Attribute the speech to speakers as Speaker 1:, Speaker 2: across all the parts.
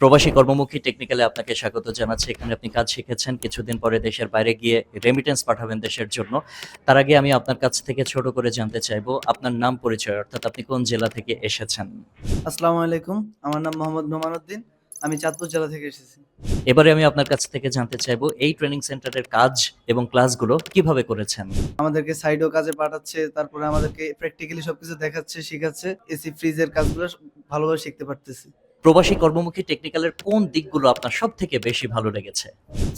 Speaker 1: প্রবাসী কর্মমুখী টেকনিক্যালে আপনাকে স্বাগত জানাচ্ছি। এখানে আপনি কাজ শিখেছেন কিছুদিন পরে দেশের বাইরে গিয়ে রেমিটেন্স পাঠাবেন দেশের জন্য। তার আগে আমি আপনার কাছ থেকে ছোট করে জানতে চাইব আপনার নাম পরিচয় অর্থাৎ আপনি কোন জেলা থেকে এসেছেন?
Speaker 2: আসসালামু আলাইকুম আমার নাম মোহাম্মদ নোমানুদ্দিন আমি চাঁদপুর জেলা থেকে এসেছি।
Speaker 1: এবারে আমি আপনার কাছ থেকে জানতে চাইব এই ট্রেনিং সেন্টারের কাজ এবং ক্লাসগুলো কীভাবে করেছেন?
Speaker 2: আমাদেরকে সাইডও কাজে পাঠাচ্ছে তারপরে আমাদেরকে প্র্যাকটিক্যালি সবকিছু দেখাচ্ছে শেখাচ্ছে এসি ফ্রিজের কাজগুলো ভালোভাবে শিখতে পারতেছি।
Speaker 1: প্রবাসী কর্মমুখী টেকনিক্যালের কোন দিকগুলো আপনার সব থেকে বেশি ভালো লেগেছে?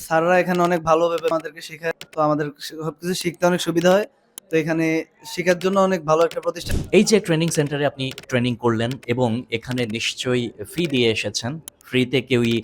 Speaker 2: স্যাররা এখানে অনেক ভালোভাবে আমাদেরকে শেখায় তো আমাদের সবকিছু শিখতে অনেক সুবিধা হয় তো এখানে শেখার জন্য অনেক ভালো একটা প্রতিষ্ঠান।
Speaker 1: এই যে ট্রেনিং সেন্টারে আপনি ট্রেনিং করলেন এবং এখানে নিশ্চয়ই ফি দিয়ে এসেছেন ফ্রিতে কেউই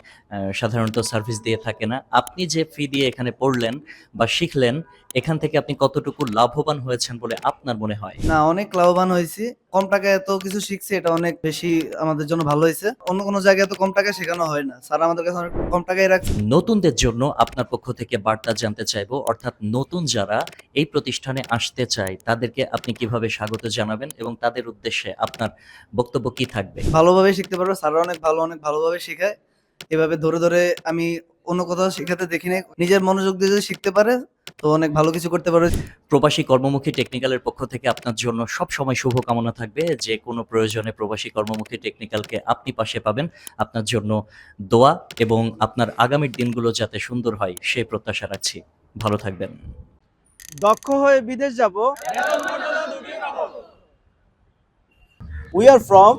Speaker 1: সাধারণত সার্ভিস দিয়ে থাকে না। আপনি যে ফি দিয়ে এখানে পড়লেন বা শিখলেন এখান থেকে আপনি কতটুকু লাভবান হয়েছেন বলে আপনার মনে হয়?
Speaker 2: না অনেক লাভবান হয়েছি। কম টাকায় এত কিছু শিখছি এটা অনেক বেশি আমাদের জন্য ভালো হয়েছে। অন্য কোনো জায়গায় এত কম টাকায় শেখানো হয় না। স্যার আমাদের কাছে অনেক কম টাকায় রাখছে।
Speaker 1: নতুনদের জন্য আপনার পক্ষ থেকে বার্তা জানতে চাইব অর্থাৎ নতুন যারা এই প্রতিষ্ঠানে আসতে চায় তাদেরকে আপনি কীভাবে স্বাগত জানাবেন এবং তাদের উদ্দেশ্যে আপনার বক্তব্য কি থাকবে?
Speaker 2: ভালোভাবে শিখতে পারবে। স্যাররা অনেক ভালো অনেক ভালোভাবে শেখায়। এভাবে ধরে ধরে আমি অন্য কোথাও শেখাতে দেখি নাই। নিজের মনোযোগ দিয়ে যদি শিখতে পারে তো অনেক ভালো কিছু করতে পারবে।
Speaker 1: প্রবাসী কর্মমুখী টেকনিক্যালের পক্ষ থেকে আপনার জন্য সব সময় শুভকামনা থাকবে। যে কোনো প্রয়োজনে প্রবাসী কর্মমুখী টেকনিক্যালকে আপনি পাশে পাবেন। আপনার জন্য দোয়া এবং আপনার আগামীর দিনগুলো যাতে সুন্দর হয় সেই প্রত্যাশা রাখছি। ভালো থাকবেন।
Speaker 3: দক্ষ হয়ে বিদেশ যাব। We are from